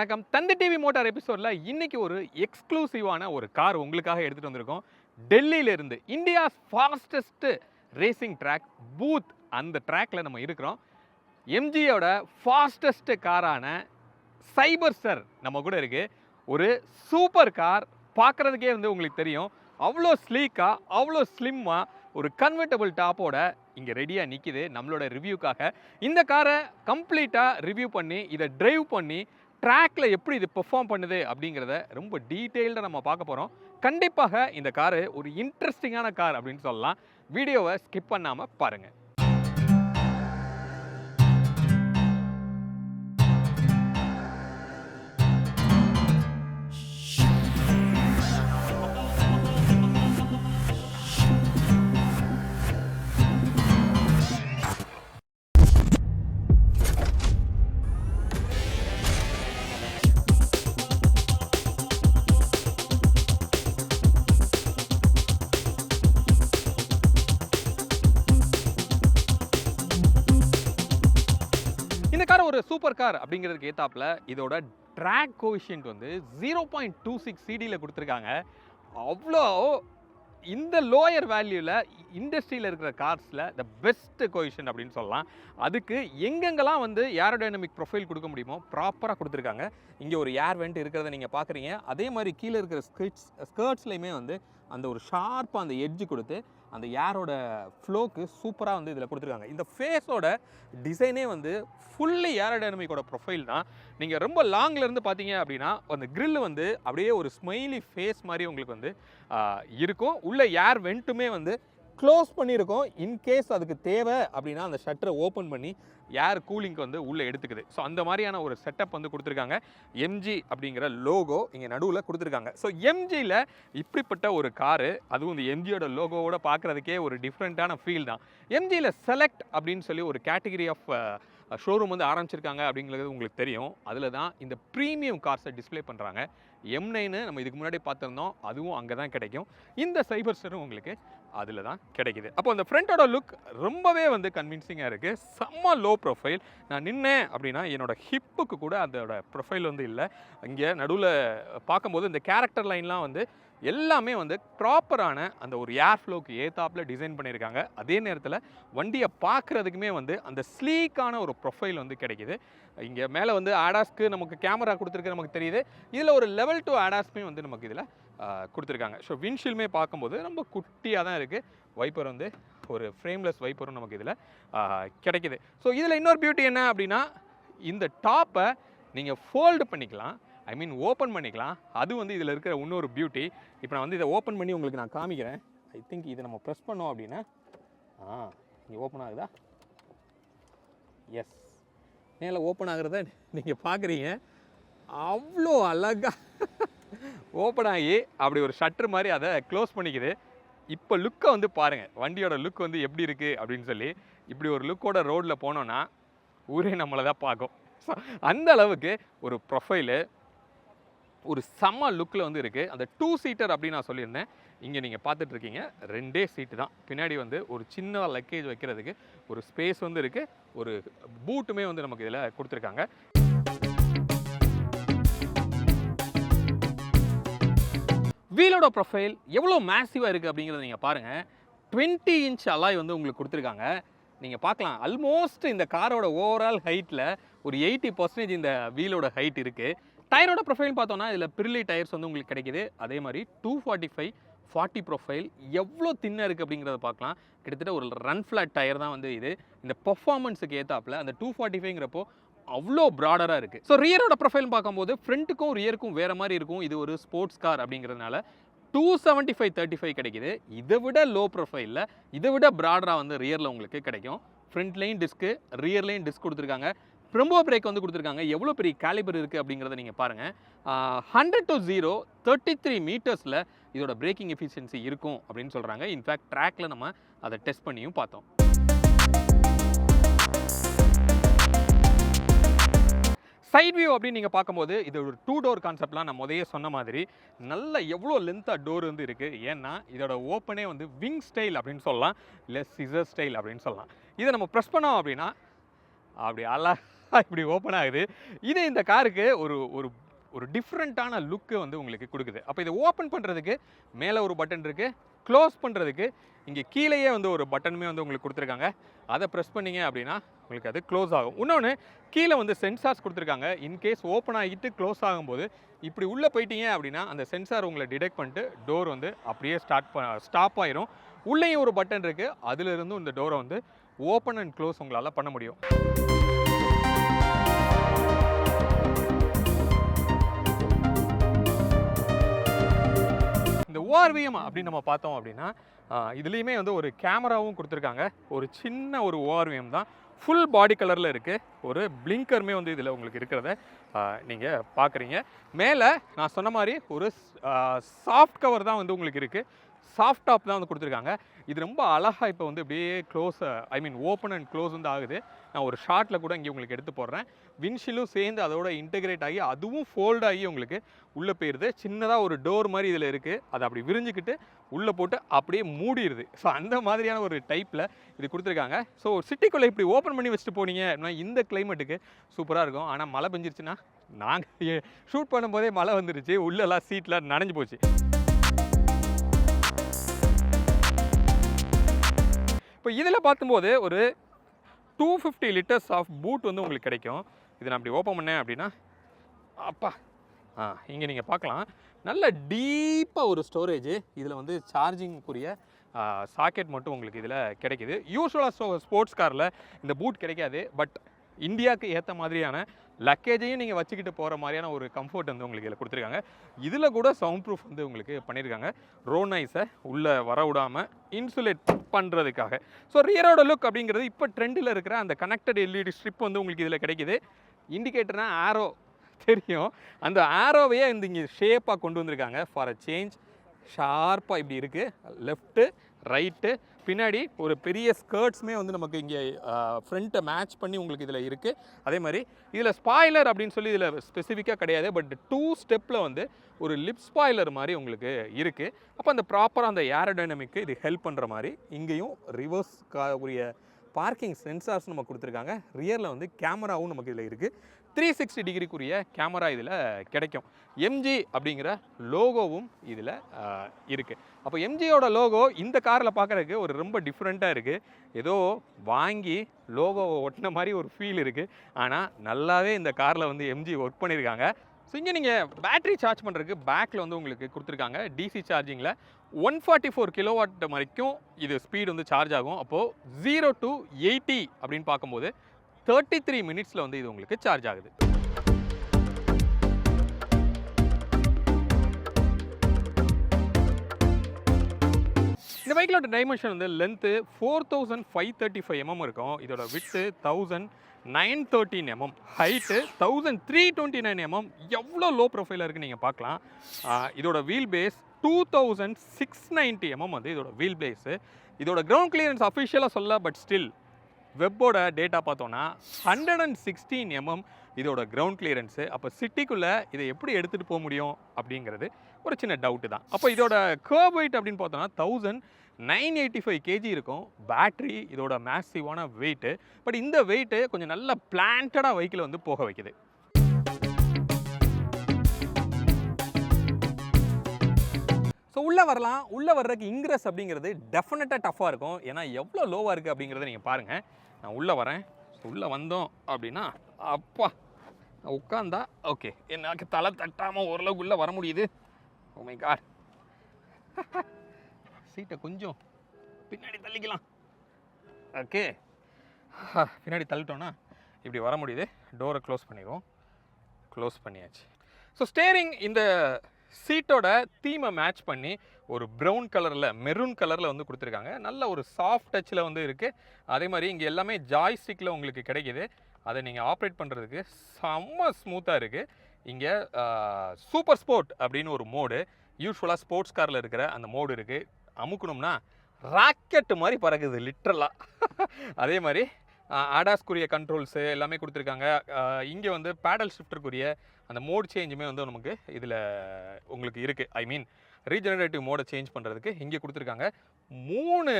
வணக்கம். தந்தி TV motor எபிசோடில் இன்றைக்கி ஒரு எக்ஸ்க்ளூசிவான ஒரு கார் உங்களுக்காக எடுத்துகிட்டு வந்திருக்கோம். டெல்லியிலேருந்து India's fastest racing track booth அந்த ட்ராக்ல நம்ம இருக்கிறோம். எம்ஜியோட ஃபாஸ்டஸ்ட்டு காரான சைபர் ஸ்டர் நம்ம கூட இருக்கு. ஒரு சூப்பர் கார் பார்க்குறதுக்கே வந்து உங்களுக்கு தெரியும். அவ்வளோ ஸ்லீக்காக அவ்வளோ ஸ்லிம்மாக ஒரு கன்வெர்டபுள் டாப்போட இங்கே ரெடியாக நிற்கிது நம்மளோட ரிவ்யூக்காக இந்த காரை கம்ப்ளீட்டாக ரிவ்யூ பண்ணி இதை ட்ரைவ் பண்ணி ட்ராக்ல எப்படி இது பெர்ஃபார்ம் பண்ணுது அப்படிங்கிறத ரொம்ப டீட்டெயில்டாக நம்ம பார்க்க போகிறோம் கண்டிப்பாக இந்த காரு ஒரு இன்ட்ரெஸ்டிங்கான கார் அப்படின்னு சொல்லலாம். வீடியோவை ஸ்கிப் பண்ணாமல் பாருங்கள் சூப்பர் கார் அப்படிங்கிறதுக்கு ஏத்தாப்புல இதோட ட்ராக் கோவிஷியன்ட் வந்து ஜீரோ பாயிண்ட் டூ சிக்ஸ் சிடியில் கொடுத்துருக்காங்க. அவ்வளோ இந்த லோயர் வேல்யூவில் இண்டஸ்ட்ரியில் இருக்கிற கார்ஸில் த பெஸ்ட் கோவிஷன் அப்படின்னு சொல்லலாம். அதுக்கு எங்கெங்கெல்லாம் வந்து ஏரோடைனமிக் ப்ரொஃபைல் கொடுக்க முடியுமோ ப்ராப்பராக கொடுத்துருக்காங்க. இங்கே ஒரு ஏர் வெண்ட் இருக்கிறத நீங்கள் பார்க்குறீங்க அதே மாதிரி கீழே இருக்கிற ஸ்கர்ட்ஸ் ஸ்கர்ட்ஸ்லையுமே வந்து அந்த ஒரு ஷார்ப்பாக அந்த எட்ஜ் கொடுத்து அந்த ஏரோட ஃப்ளோக்கு சூப்பராக வந்து இதில் கொடுத்துருக்காங்க. இந்த ஃபேஸோட டிசைனே வந்து ஃபுல்லி ஏரோடைனமிக்கோட ப்ரொஃபைல் தான். நீங்கள் ரொம்ப லாங்ல இருந்து பார்த்தீங்க அப்படின்னா அந்த grill வந்து அப்படியே ஒரு ஸ்மைலி ஃபேஸ் மாதிரி உங்களுக்கு வந்து இருக்கும். உள்ள ஏர் வெண்ட்டுமே வந்து க்ளோஸ் பண்ணியிருக்கோம். இன்கேஸ் அதுக்கு தேவை அப்படின்னா அந்த ஷட்டரை ஓப்பன் பண்ணி ஏர் கூலிங்க்கு வந்து உள்ளே எடுத்துக்குது. ஸோ அந்த மாதிரியான ஒரு செட்டப் வந்து கொடுத்துருக்காங்க. எம்ஜி அப்படிங்கிற லோகோ இங்கே நடுவில் கொடுத்துருக்காங்க. ஸோ எம்ஜியில் இப்படிப்பட்ட ஒரு காரு அதுவும் இந்த எம்ஜியோட லோகோவோட பார்க்குறதுக்கே ஒரு டிஃப்ரெண்ட்டான ஃபீல் தான். எம்ஜியில் செலக்ட் அப்படின்னு சொல்லி ஒரு கேட்டகரி ஆஃப் ஷோரூம் வந்து ஆரம்பிச்சிருக்காங்க அப்படிங்கிறது உங்களுக்கு தெரியும். அதில் தான் இந்த ப்ரீமியம் கார்ஸை டிஸ்ப்ளே பண்ணுறாங்க எம் நைனு நம்ம இதுக்கு முன்னாடி பார்த்துருந்தோம். அதுவும் அங்கே தான் கிடைக்கும். இந்த சைபர் ஸ்டரும் உங்களுக்கு அதில் தான் கிடைக்குது. அப்போ அந்த ஃப்ரண்ட்டோட லுக் ரொம்பவே வந்து கன்வின்சிங்காக இருக்குது செம்ம லோ ப்ரொஃபைல் நான் நின்னேன் அப்படின்னா என்னோட ஹிப்புக்கு கூட அதோட ப்ரொஃபைல் வந்து இல்லை. இங்கே நடுவில் பார்க்கும்போது இந்த கேரக்டர் லைன்லாம் வந்து எல்லாமே வந்து ப்ராப்பரான அந்த ஒரு ஏர் ஃப்ளோக்கு ஏத்தாப்பில் டிசைன் பண்ணியிருக்காங்க. அதே நேரத்தில் வண்டியை பார்க்குறதுக்குமே வந்து அந்த ஸ்லீக்கான ஒரு ப்ரொஃபைல் வந்து கிடைக்கிது. இங்கே மேலே வந்து ஆடாஸ்க்கு நமக்கு கேமரா கொடுத்துருக்கு நமக்கு தெரியுது. இதில் ஒரு லெவல் டூ ஆடாஸ்க்குமே வந்து நமக்கு இதில் கொடுத்துருக்காங்க. ஸோ விண்ஷீல்மே பார்க்கும்போது ரொம்ப குட்டியாக தான் இருக்குது வைப்பர் வந்து ஒரு ஃப்ரேம்லெஸ் வைப்பரும் நமக்கு இதில் கிடைக்கிது. ஸோ இதில் இன்னொரு பியூட்டி என்ன அப்படின்னா இந்த டாப்பை நீங்கள் ஃபோல்டு பண்ணிக்கலாம். ஐ மீன் ஓப்பன் பண்ணிக்கலாம். அது வந்து இதில் இருக்கிற இன்னொரு பியூட்டி இப்போ நான் வந்து இதை ஓப்பன் பண்ணி உங்களுக்கு நான் காமிக்கிறேன். ஐ திங்க் இதை நம்ம ப்ரெஸ் பண்ணோம் அப்படின்னா ஆ இங்கே ஓப்பன் ஆகுதா? எஸ் மேலே ஓப்பன் ஆகிறத நீங்கள் பார்க்குறீங்க அவ்வளோ அழகா ஓப்பன் ஆகி அப்படி ஒரு ஷட்டர் மாதிரி அதை க்ளோஸ் பண்ணிக்குது. இப்போ லுக்கை வந்து பாருங்கள் வண்டியோட லுக் வந்து எப்படி இருக்குது அப்படின்னு சொல்லி. இப்படி ஒரு லுக்கோட ரோட்டில் போனோன்னா ஊரே நம்மளை தான் பார்க்கும். ஸோ அந்த அளவுக்கு ஒரு ப்ரொஃபைலு ஒரு செம்ம லுக்கில் வந்து இருக்குது அந்த டூ சீட்டர் அப்படின்னு நான் சொல்லியிருந்தேன். இங்கே நீங்கள் பார்த்துட்ருக்கீங்க ரெண்டே சீட்டு தான். பின்னாடி வந்து ஒரு சின்ன லக்கேஜ் வைக்கிறதுக்கு ஒரு ஸ்பேஸ் வந்து இருக்குது ஒரு பூட்டுமே வந்து நமக்கு இதில் கொடுத்துருக்காங்க. வீலோட ப்ரொஃபைல் எவ்வளோ மேசிவாக இருக்குது அப்படிங்கிறத நீங்கள் பாருங்கள் டுவெண்ட்டி இன்ச் அலாய் வந்து உங்களுக்கு கொடுத்துருக்காங்க. நீங்கள் பார்க்கலாம். ஆல்மோஸ்ட் இந்த காரோட ஓவரால் ஹைட்டில் ஒரு எயிட்டி பர்சன்டேஜ் இந்த வீலோட ஹைட் இருக்குது டயரோட ப்ரொஃபைல் பார்த்தோன்னா இதில் பிரிலி டயர்ஸ் வந்து உங்களுக்கு கிடைக்குது. அதே மாதிரி two forty five forty profile எவ்வளோ தின்னாக இருக்குது அப்படிங்கிறத பார்க்கலாம். கிட்டத்தட்ட ஒரு ரன் ஃப்ளாட் டயர் தான் வந்து இது. இந்த பெர்ஃபார்மன்ஸுக்கு ஏற்றாப்புல அந்த டூ ஃபார்ட்டி ஃபைவ்ங்கிறப்போ அவ்வளோ ப்ராடராக இருக்குது ஸோ ரியரோட ப்ரொஃபைல் பார்க்கும்போது ஃப்ரண்ட்டுக்கும் ரியருக்கும் வேறு மாதிரி இருக்கும். இது ஒரு ஸ்போர்ட்ஸ் கார் அப்படிங்கிறதுனால two seventy five thirty five கிடைக்குது. இதை விட லோ ப்ரொஃபைலில் இதை விட ப்ராடராக வந்து ரியரில் உங்களுக்கு கிடைக்கும். ஃப்ரண்ட்லேயும் டிஸ்க்கு ரியர்லேயும் டிஸ்க் கொடுத்துருக்காங்க. ப்ரம்போ பிரேக் வந்து கொடுத்துருக்காங்க. எவ்வளோ பெரிய கேலிபர் இருக்குது அப்படிங்கிறத நீங்கள் பாருங்கள் hundred to zero thirty three மீட்டர்ஸில் இதோட பிரேக்கிங் எஃபிஷியன்சி இருக்கும் அப்படின்னு சொல்கிறாங்க இன்ஃபேக்ட் ட்ராக்ல நம்ம அதை டெஸ்ட் பண்ணியும் பார்த்தோம். சைட் வியூ அப்படின்னு நீங்கள் பார்க்கும்போது இது ஒரு டூ டோர் கான்செப்ட்லாம் நான் முதையே சொன்ன மாதிரி நல்ல எவ்வளோ லென்த்தாக டோர் வந்து இருக்குது ஏன்னா இதோட ஓப்பனே வந்து விங் ஸ்டைல் அப்படின்னு சொல்லலாம். இல்லை சிசர் ஸ்டைல் அப்படின்னு சொல்லலாம். இதை நம்ம ப்ரெஸ் பண்ணோம் அப்படின்னா அப்படி அழ அழகாக இப்படி ஓப்பன் ஆகுது. இது இந்த காருக்கு ஒரு ஒரு ஒரு டிஃப்ரெண்ட்டான லுக்கு வந்து உங்களுக்கு கொடுக்குது. அப்போ இதை ஓப்பன் பண்ணுறதுக்கு மேலே ஒரு பட்டன் இருக்குது க்ளோஸ் பண்ணுறதுக்கு இங்கே கீழேயே வந்து ஒரு பட்டனுமே வந்து உங்களுக்கு கொடுத்துருக்காங்க. அதை ப்ரெஸ் பண்ணீங்க அப்படின்னா உங்களுக்கு அது க்ளோஸ் ஆகும். இன்னொன்று கீழே வந்து சென்சார்ஸ் கொடுத்துருக்காங்க. இன்கேஸ் ஓப்பன் ஆகிட்டு க்ளோஸ் ஆகும்போது இப்படி உள்ளே போயிட்டீங்க அப்படின்னா அந்த சென்சார் உங்களை டிடெக்ட் பண்ணிட்டு டோர் வந்து அப்படியே ஸ்டார்ட் ப ஸ்டாப் ஆயிரும். உள்ளேயும் ஒரு பட்டன் இருக்குது அதிலிருந்தும் இந்த டோரை வந்து ஓப்பன் அண்ட் க்ளோஸ் உங்களால் பண்ண முடியும். ஓஆர்விஎம் அப்படின்னு நம்ம பார்த்தோம் அப்படின்னா இதுலேயுமே வந்து ஒரு கேமராவும் கொடுத்துருக்காங்க. ஒரு சின்ன ஒரு ஓஆர்விஎம் தான். ஃபுல் பாடி கலரில் இருக்குது ஒரு பிளிங்கருமே வந்து இதில் உங்களுக்கு இருக்கிறத நீங்கள் பார்க்குறீங்க. மேலே நான் சொன்ன மாதிரி ஒரு சாஃப்ட் கவர் தான் வந்து உங்களுக்கு இருக்குது சாஃப்ட் டாப் தான் வந்து கொடுத்துருக்காங்க. இது ரொம்ப அழகாக இப்போ வந்து அப்படியே close I mean open and close வந்து ஆகுது. நான் ஒரு ஷார்ட்டில் கூட இங்கே உங்களுக்கு எடுத்து போடுறேன். வின்ஷிலும் சேர்ந்து அதோட இன்டெகிரேட் ஆகி அதுவும் ஃபோல்ட் ஆகி உங்களுக்கு உள்ளே போயிடுது சின்னதாக ஒரு டோர் மாதிரி இதில் இருக்குது அதை அப்படி விரிஞ்சுக்கிட்டு உள்ளே போட்டு அப்படியே மூடிடுது ஸோ அந்த மாதிரியான ஒரு டைப்பில் இது கொடுத்துருக்காங்க. ஸோ சிட்டிக்குள்ளே இப்படி ஓப்பன் பண்ணி வச்சுட்டு போனீங்க அப்படின்னா இந்த கிளைமேட்டுக்கு சூப்பராக இருக்கும். ஆனால் மழை பெஞ்சிருச்சுன்னா நாங்கள் ஷூட் பண்ணும்போதே மழை வந்துருச்சு. உள்ளெல்லாம் சீட்டில் நனைஞ்சு போச்சு. இப்போ இதில் பார்த்தும்போது ஒரு two fifty litres of boot வந்து உங்களுக்கு கிடைக்கும். இதை நான் அப்படி ஓப்பன் பண்ணேன் அப்படின்னா அப்பா. ஆ இங்கே நீங்கள் பார்க்கலாம். நல்ல டீப்பாக ஒரு ஸ்டோரேஜ் இதில் வந்து சார்ஜிங்குரிய சாக்கெட் மட்டும் உங்களுக்கு இதில் கிடைக்குது. யூஸ்வலாக ஸ்போர்ட்ஸ் காரில் இந்த பூட் கிடைக்காது. பட் இந்தியாவுக்கு ஏற்ற மாதிரியான லக்கேஜையும் நீங்கள் வச்சுக்கிட்டு போகிற மாதிரியான ஒரு கம்ஃபர்ட் வந்து உங்களுக்கு இதில் கொடுத்துருக்காங்க. இதில் கூட சவுண்ட் ப்ரூஃப் வந்து உங்களுக்கு பண்ணியிருக்காங்க ரோனைஸை உள்ளே வர விடாமல் இன்சுலேட் பண்ணுறதுக்காக ஸோ ரியரோட லுக் அப்படிங்கிறது இப்போ ட்ரெண்டில் இருக்கிற அந்த கனெக்டட் எல்இடி ஸ்ட்ரிப் வந்து உங்களுக்கு இதில் கிடைக்கிது. இண்டிகேட்டர்னா ஆரோ தெரியும். அந்த ஆரோவையே இந்த இங்கே ஷேப்பாக கொண்டு வந்திருக்காங்க. ஃபார் அ சேஞ்ச் ஷார்ப்பாக இப்படி இருக்குது லெஃப்ட்டு ரைட்டு. பின்னாடி ஒரு பெரிய ஸ்கர்ட்ஸுமே வந்து நமக்கு இங்கே ஃப்ரண்ட்டை மேட்ச் பண்ணி உங்களுக்கு இதில் இருக்குது அதே மாதிரி இதில் ஸ்பாய்லர் அப்படின்னு சொல்லி இதில் ஸ்பெசிஃபிக்காக கிடையாது. பட் டூ ஸ்டெப்பில் வந்து ஒரு லிப் ஸ்பாய்லர் மாதிரி உங்களுக்கு இருக்குது அப்போ அந்த ப்ராப்பராக அந்த ஏரோடைனமிக்கு இது ஹெல்ப் பண்ணுற மாதிரி இங்கேயும் ரிவர்ஸ் உரிய பார்க்கிங் சென்சார்ஸ் நம்ம கொடுத்துருக்காங்க. ரியரில் வந்து கேமராவும் நமக்கு இதில் இருக்குது த்ரீ சிக்ஸ்டி டிகிரிக்குரிய கேமரா இதில் கிடைக்கும். எம்ஜி அப்படிங்கிற லோகோவும் இதில் இருக்குது அப்போ எம்ஜியோட லோகோ இந்த காரில் பார்க்குறதுக்கு ஒரு ரொம்ப டிஃப்ரெண்ட்டாக இருக்குது ஏதோ வாங்கி லோகோவை ஒட்டின மாதிரி ஒரு ஃபீல் இருக்குது ஆனால் நல்லாவே இந்த காரில் வந்து எம்ஜி ஒர்க் பண்ணியிருக்காங்க. ஸோ இங்கே நீங்கள் பேட்டரி சார்ஜ் பண்ணுறதுக்கு பேக்கில் வந்து உங்களுக்கு கொடுத்துருக்காங்க. டிசி சார்ஜிங்கில் ஒன் ஃபார்ட்டி ஃபோர் கிலோவாட் வரைக்கும் இது ஸ்பீடு வந்து சார்ஜ் ஆகும். அப்போது ஜீரோ டு எயிட்டி அப்படின்னு பார்க்கும்போது தேர்ட்டி த்ரீ மினிட்ஸில் வந்து இது உங்களுக்கு சார்ஜ் ஆகுது. இந்த பைக்கிலோட டைமென்ஷன் வந்து length four thousand five thirty five mm இருக்கும். இதோட width thousand nine thirteen mm height thousand three twenty nine mm எவ்வளோ லோ ப்ரொஃபைலாக இருக்குது நீங்கள் பார்க்கலாம். இதோட wheel base two thousand six ninety mm வந்து இதோட வீல் பேஸு இதோட கிரவுண்ட் கிளியரன்ஸ் அஃபிஷியலாக சொல்ல பட் ஸ்டில் வெப்போட டேட்டா பார்த்தோன்னா ஹண்ட்ரட் அண்ட் சிக்ஸ்டீன் எம்எம் இதோட கிரவுண்ட் கிளியரன்ஸு அப்போ சிட்டிக்குள்ளே இதை எப்படி எடுத்துகிட்டு போக முடியும் அப்படிங்கிறது ஒரு சின்ன டவுட்டு தான். அப்போ இதோட கர்வ் வெயிட் அப்படின்னு பார்த்தோன்னா thousand nine eighty five KG இருக்கும். பேட்ரி இதோட மேசிவான வெயிட்டு பட் இந்த வெயிட்டு கொஞ்சம் நல்ல பிளான்டடாக வெஹிக்கிளை வந்து போக வைக்குது. உள்ளே வரலாம் உள்ளே வர்றதுக்கு இங்கிரஸ் அப்படிங்கிறது டெஃபினட்டாக டஃப்பாக இருக்கும். ஏன்னா எவ்வளோ லோவாக இருக்குது அப்படிங்கிறத நீங்கள் பாருங்கள் நான் உள்ளே வரேன். ஸோ உள்ளே வந்தோம் அப்படின்னா அப்பா நான் உட்காந்தா ஓகே எனக்கு தலை தட்டாமல் ஓரளவுக்கு உள்ளே வர முடியுது. Oh ஓமை கார் சீட்டை கொஞ்சம் பின்னாடி தள்ளிக்கலாம். ஓகே பின்னாடி தள்ளிட்டோன்னா இப்படி வர முடியுது. டோரை க்ளோஸ் பண்ணிடுவோம். க்ளோஸ் பண்ணியாச்சு. ஸோ ஸ்டேரிங் இந்த சீட்டோட தீமை மேட்ச் பண்ணி ஒரு ப்ரௌன் கலரில் மெரூன் கலரில் வந்து கொடுத்துருக்காங்க. நல்ல ஒரு சாஃப்ட் டச்சில் வந்து இருக்குது அதே மாதிரி இங்கே எல்லாமே ஜாய்ஸ்டிக்கில் உங்களுக்கு கிடைக்கிது. அதை நீங்கள் ஆப்ரேட் பண்ணுறதுக்கு செம்ம ஸ்மூத்தாக இருக்குது இங்கே சூப்பர் ஸ்போர்ட் அப்படின்னு ஒரு மோடு யூஸ்வலாக ஸ்போர்ட்ஸ் காரில் இருக்கிற அந்த மோடு இருக்குது அமுக்கணும்னா ராக்கெட்டு மாதிரி பறக்குது லிட்ரலாக அதே மாதிரி ஆடாஸ்க்குரிய கண்ட்ரோல்ஸு எல்லாமே கொடுத்துருக்காங்க. இங்கே வந்து பேடல் ஷிஃப்டருக்குரிய அந்த மோட் சேஞ்சுமே வந்து நமக்கு இதில் உங்களுக்கு இருக்குது ஐ மீன் ரீஜெனரேட்டிவ் மோடை சேஞ்ச் பண்ணுறதுக்கு இங்கே கொடுத்துருக்காங்க. மூணு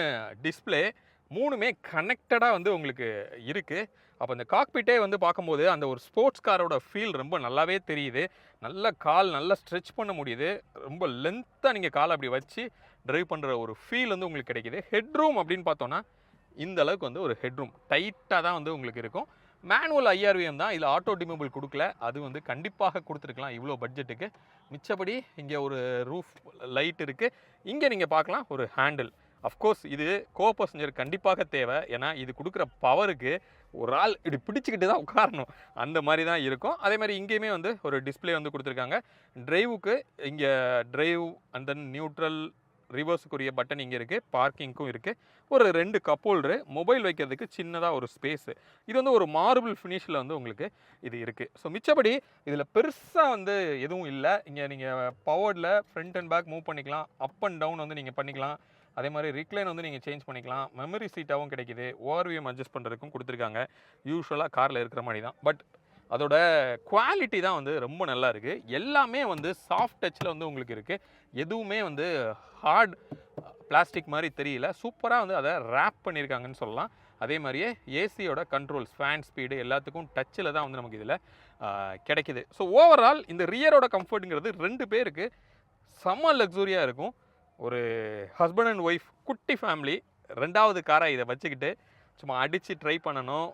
டிஸ்ப்ளே மூணுமே கனெக்டடாக வந்து உங்களுக்கு இருக்குது அப்போ இந்த காக்பிட்டே வந்து பார்க்கும்போது அந்த ஒரு ஸ்போர்ட்ஸ் காரோட ஃபீல் ரொம்ப நல்லாவே தெரியுது. நல்ல கால் நல்லா ஸ்ட்ரெச் பண்ண முடியுது. ரொம்ப லென்த்தாக நீங்கள் காலை அப்படி வச்சு ட்ரைவ் பண்ணுற ஒரு ஃபீல் வந்து உங்களுக்கு கிடைக்கிது. ஹெட்ரூம் அப்படின்னு பார்த்தோன்னா இந்த அளவுக்கு வந்து ஒரு ஹெட்ரூம் டைட்டாக தான் வந்து உங்களுக்கு இருக்கும். மேனுவல் ஐஆர்விஎம் தான். இதில் ஆட்டோ டிமோபிள் கொடுக்கல. அது வந்து கண்டிப்பாக கொடுத்துருக்கலாம் இவ்வளோ பட்ஜெட்டுக்கு மிச்சபடி இங்கே ஒரு ரூஃப் லைட் இருக்குது இங்கே நீங்கள் பார்க்கலாம் ஒரு ஹேண்டில் அஃப்கோர்ஸ் இது கோ பசஞ்சர் கண்டிப்பாக தேவை. ஏன்னா இது கொடுக்குற பவருக்கு ஒரு ஆள் இப்படி பிடிச்சிக்கிட்டு தான் உட்காரணும். அந்த மாதிரி தான் இருக்கும். அதே மாதிரி இங்கேயுமே வந்து ஒரு டிஸ்ப்ளே வந்து கொடுத்துருக்காங்க. ட்ரைவுக்கு இங்கே ட்ரைவ் அண்ட் தென் நியூட்ரல் ரிவர்ஸுக்குரிய பட்டன் இங்கே இருக்குது பார்க்கிங்க்கும் இருக்குது ஒரு ரெண்டு கப் ஹோல்டரு மொபைல் வைக்கிறதுக்கு சின்னதாக ஒரு ஸ்பேஸு இது வந்து ஒரு மார்பிள் ஃபினிஷில் வந்து உங்களுக்கு இது இருக்குது ஸோ மிச்சபடி இதில் பெருசாக வந்து எதுவும் இல்லை. இங்கே நீங்கள் பவர்டில் ஃப்ரண்ட் அண்ட் பேக் மூவ் பண்ணிக்கலாம். அப் அண்ட் டவுன் வந்து நீங்கள் பண்ணிக்கலாம். அதே மாதிரி ரிக்ளைன் வந்து நீங்கள் சேஞ்ச் பண்ணிக்கலாம். மெமரி சீட்டாகவும் கிடைக்குது. ஓஆர்விஎம் அட்ஜஸ்ட் பண்ணுறதுக்கும் கொடுத்துருக்காங்க. யூஸ்வலாக காரில் இருக்கிற மாதிரி தான். பட் அதோட குவாலிட்டி தான் வந்து ரொம்ப நல்லா இருக்குது எல்லாமே வந்து சாஃப்ட் டச்சில் வந்து உங்களுக்கு இருக்குது எதுவுமே வந்து ஹார்ட் பிளாஸ்டிக் மாதிரி தெரியல. சூப்பராக வந்து அதை ரேப் பண்ணியிருக்காங்கன்னு சொல்லலாம். அதே மாதிரியே ஏசியோட கண்ட்ரோல்ஸ் ஃபேன் ஸ்பீடு எல்லாத்துக்கும் டச்சில் தான் வந்து நமக்கு இதில் கிடைக்குது. ஸோ ஓவரால் இந்த ரியரோட கம்ஃபர்ட்டுங்கிறது ரெண்டு பேருக்கு செம்ம லக்ஸூரியாக இருக்கும். ஒரு ஹஸ்பண்ட் அண்ட் ஒய்ஃப் குட்டி ஃபேமிலி ரெண்டாவது காரை இதை வச்சுக்கிட்டு சும்மா அடித்து ட்ரை பண்ணணும்.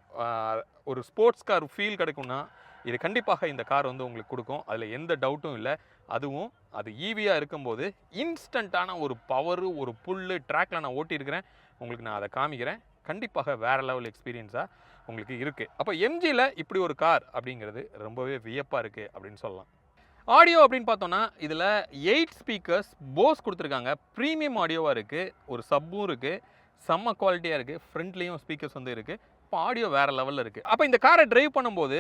ஒரு ஸ்போர்ட்ஸ் கார் ஃபீல் கிடைக்கும்னா இது கண்டிப்பாக இந்த கார் வந்து உங்களுக்கு கொடுக்கும். அதில் எந்த டவுட்டும் இல்லை. அதுவும் அது ஈவியாக இருக்கும்போது இன்ஸ்டண்ட்டான ஒரு பவரு ஒரு புல்லு ட்ராக்ல நான் ஓட்டியிருக்கிறேன். உங்களுக்கு நான் அதை காமிக்கிறேன். கண்டிப்பாக வேறு லெவல் எக்ஸ்பீரியன்ஸாக உங்களுக்கு இருக்குது அப்போ எம்ஜியில் இப்படி ஒரு கார் அப்படிங்கிறது ரொம்பவே வியப்பாக இருக்குது அப்படின்னு சொல்லலாம். ஆடியோ அப்படின்னு பார்த்தோன்னா இதில் எயிட் ஸ்பீக்கர்ஸ் போஸ் கொடுத்துருக்காங்க. ப்ரீமியம் ஆடியோவாக இருக்குது ஒரு சப்பும் இருக்குது செம்ம குவாலிட்டியாக இருக்குது ஃப்ரண்ட்லேயும் ஸ்பீக்கர்ஸ் வந்து இருக்குது இப்போ ஆடியோ வேறு லெவலில் இருக்குது அப்போ இந்த காரை டிரைவ் பண்ணும்போது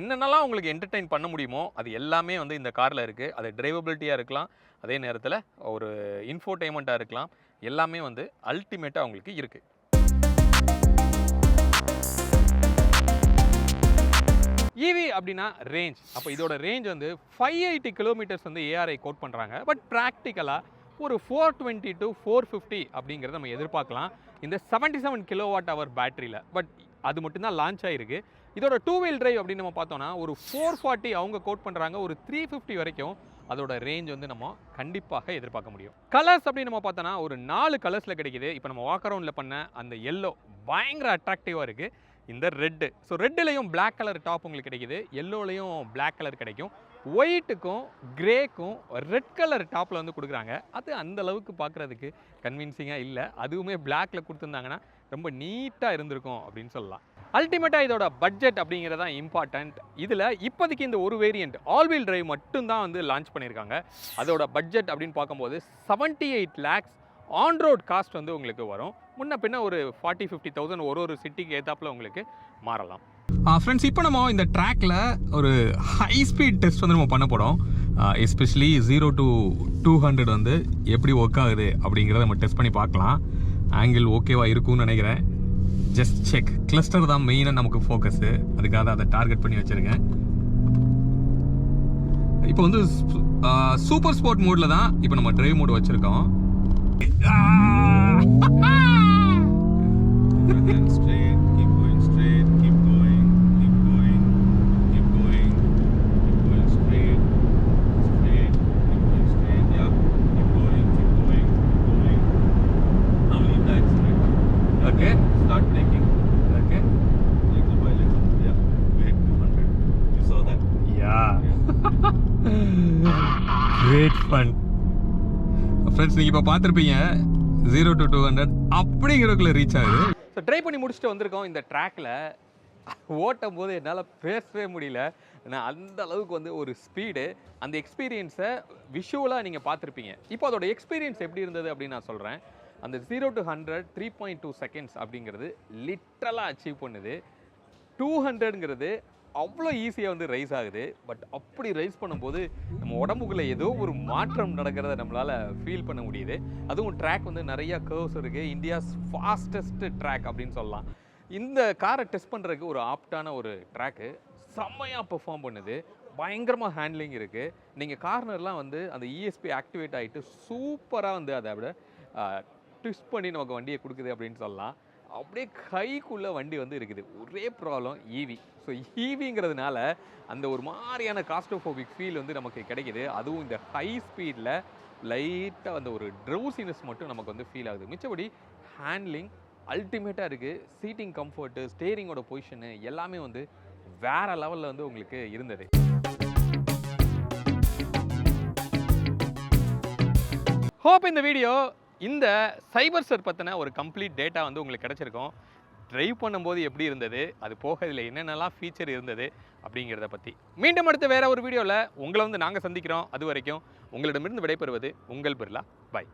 என்னென்னலாம் உங்களுக்கு என்டர்டெயின் பண்ண முடியுமோ அது எல்லாமே வந்து இந்த காரில் இருக்குது அது டிரைவபிலிட்டியாக இருக்கலாம். அதே நேரத்தில் ஒரு இன்ஃபோடெயின்மெண்ட்டாக இருக்கலாம். எல்லாமே வந்து அல்டிமேட்டாக உங்களுக்கு இருக்குது ஈவி அப்படின்னா ரேஞ்ச் அப்போ இதோட ரேஞ்ச் வந்து ஃபைவ் எயிட்டி கிலோமீட்டர்ஸ் வந்து ஏஆர்ஐ கோட் பண்ணுறாங்க பட் ப்ராக்டிக்கலாக ஒரு four twenty to four fifty அப்படிங்கிறத நம்ம எதிர்பார்க்கலாம். இந்த seventy seven kilo watt hour பேட்டரியில் பட் அது மட்டும்தான் லான்ச் ஆகிருக்கு இதோட டூ வீல் டிரைவ் அப்படின்னு நம்ம பார்த்தோம்னா ஒரு ஃபோர் ஃபார்ட்டி அவங்க கோட் பண்ணுறாங்க ஒரு த்ரீ ஃபிஃப்டி வரைக்கும் அதோட ரேஞ்ச் வந்து நம்ம கண்டிப்பாக எதிர்பார்க்க முடியும். கலர்ஸ் அப்படின்னு நம்ம பார்த்தோன்னா ஒரு நாலு கலர்ஸில் கிடைக்குது. இப்போ நம்ம வாக் அரவுண்டில் பண்ண அந்த எல்லோ பயங்கர அட்ராக்டிவாக இருக்குது இந்த ரெட்டு ஸோ ரெட்டுலேயும் பிளாக் கலர் டாப் உங்களுக்கு கிடைக்குது. எல்லோலையும் பிளாக் கலர் கிடைக்கும். ஒயிட்டுக்கும் கிரேக்கும் ரெட் கலர் டாப்பில் வந்து கொடுக்குறாங்க. அது அந்த அளவுக்கு பார்க்குறதுக்கு கன்வின்சிங்காக இல்லை. அதுவுமே பிளாக்ல கொடுத்துருந்தாங்கன்னா ரொம்ப நீட்டாக இருந்திருக்கும் அப்படின்னு சொல்லலாம். அல்டிமேட்டாக இதோட பட்ஜெட் அப்படிங்கிறது தான் இம்பார்ட்டண்ட் இதில் இப்போதைக்கு இந்த ஒரு வேரியண்ட் ஆல் வீல் டிரைவ் மட்டும்தான் வந்து லான்ச் பண்ணியிருக்காங்க. அதோட பட்ஜெட் அப்படின்னு பார்க்கும்போது seventy eight lakhs on road cost வந்து உங்களுக்கு வரும். முன்ன பின்ன ஒரு ஃபார்ட்டி ஃபிஃப்டி தௌசண்ட் ஒரு ஒரு சிட்டிக்கு ஏற்றாப்பில் உங்களுக்கு மாறலாம். ஃப்ரெண்ட்ஸ் இப்போ நம்ம இந்த ட்ராக்ல ஒரு ஹை ஸ்பீட் டெஸ்ட் வந்து நம்ம பண்ண போகிறோம் especially zero to two hundred வந்து எப்படி ஒர்க் ஆகுது அப்படிங்கிறத நம்ம டெஸ்ட் பண்ணி பார்க்கலாம். ஆங்கிள் ஓகேவா இருக்கும்னு நினைக்கிறேன். ஜஸ்ட் செக் கிளஸ்டர் தான் மெயினாக நமக்கு ஃபோக்கஸு அதுக்காக அதை டார்கெட் பண்ணி வச்சுருக்கேன். இப்போ வந்து சூப்பர் ஸ்போர்ட் மோட்ல தான் இப்போ நம்ம டிரைவ் மோட் வச்சிருக்கோம். And ஃபன் ஃப்ரெண்ட்ஸ் நீங்கள் இப்போ பார்த்துருப்பீங்க. ஜீரோ டு டூ ஹண்ட்ரட் அப்படிங்கிறதுக்குள்ள ரீச் ஆகுது. ஸோ ட்ரை பண்ணி முடிச்சுட்டு வந்திருக்கோம் இந்த ட்ராக்கில் ஓட்டும் போது என்னால் பேசவே முடியல. நான் அந்த அளவுக்கு வந்து ஒரு ஸ்பீடு அந்த எக்ஸ்பீரியன்ஸை விஷுவலாக நீங்கள் பார்த்துருப்பீங்க. இப்போ அதோட எக்ஸ்பீரியன்ஸ் எப்படி இருந்தது அப்படின்னு நான் சொல்கிறேன் அந்த zero to hundred three point two seconds அப்படிங்கிறது லிட்ரலாக அச்சீவ் பண்ணுது. டூ ஹண்ட்ரட்ங்கிறது அவ்வளோ ஈஸியாக வந்து ரைஸ் ஆகுது. பட் அப்படி ரைஸ் பண்ணும்போது நம்ம உடம்புக்குள்ளே ஏதோ ஒரு மாற்றம் நடக்கிறத நம்மளால் ஃபீல் பண்ண முடியுது. அதுவும் ட்ராக் வந்து நிறையா கர்வ்ஸ் இருக்குது இந்தியாஸ் ஃபாஸ்டஸ்ட் ட்ராக் அப்படின்னு சொல்லலாம். இந்த காரை டெஸ்ட் பண்ணுறதுக்கு ஒரு ஆப்டான ஒரு ட்ராக்கு செம்மையாக பெர்ஃபார்ம் பண்ணுது. பயங்கரமாக ஹேண்ட்லிங் இருக்குது நீங்கள் கார்னர்லாம் வந்து அந்த இஎஸ்பி ஆக்டிவேட் ஆகிட்டு சூப்பராக வந்து அதை விட ட்விஸ்ட் பண்ணி நமக்கு வண்டியை கொடுக்குது அப்படின்னு சொல்லலாம். அப்படியே கைக்குள்ளே வண்டி வந்து இருக்குது. ஒரே ப்ராப்ளம் ஈவி ஸோ ஈவிங்கிறதுனால அந்த ஒரு மாதிரியான காஸ்டோஃபோபிக் ஃபீல் வந்து நமக்கு கிடைக்கிது. அதுவும் இந்த ஹை ஸ்பீடில் லைட்டாக அந்த ஒரு ட்ரௌசினஸ் மட்டும் நமக்கு வந்து ஃபீல் ஆகுது. மிச்சபடி ஹேண்ட்லிங் அல்டிமேட்டாக இருக்குது சீட்டிங் கம்ஃபர்ட்டு ஸ்டேரிங்கோட பொசிஷனு எல்லாமே வந்து வேற லெவலில் வந்து உங்களுக்கு இருந்தது. ஹோப் இந்த வீடியோ இந்த சைபர் சர் பற்றின ஒரு கம்ப்ளீட் டேட்டா வந்து உங்களுக்கு கிடச்சிருக்கும். ட்ரைவ் பண்ணும்போது எப்படி இருந்தது? அது போக இதில் என்னென்னலாம் ஃபீச்சர் இருந்தது? அப்படிங்கிறத பற்றி மீண்டும் அடுத்த வேறு ஒரு வீடியோவில் உங்களை வந்து நாங்கள் சந்திக்கிறோம். அது வரைக்கும் உங்களிடமிருந்து விடைபெறுவது உங்கள் பிர்லா. பாய்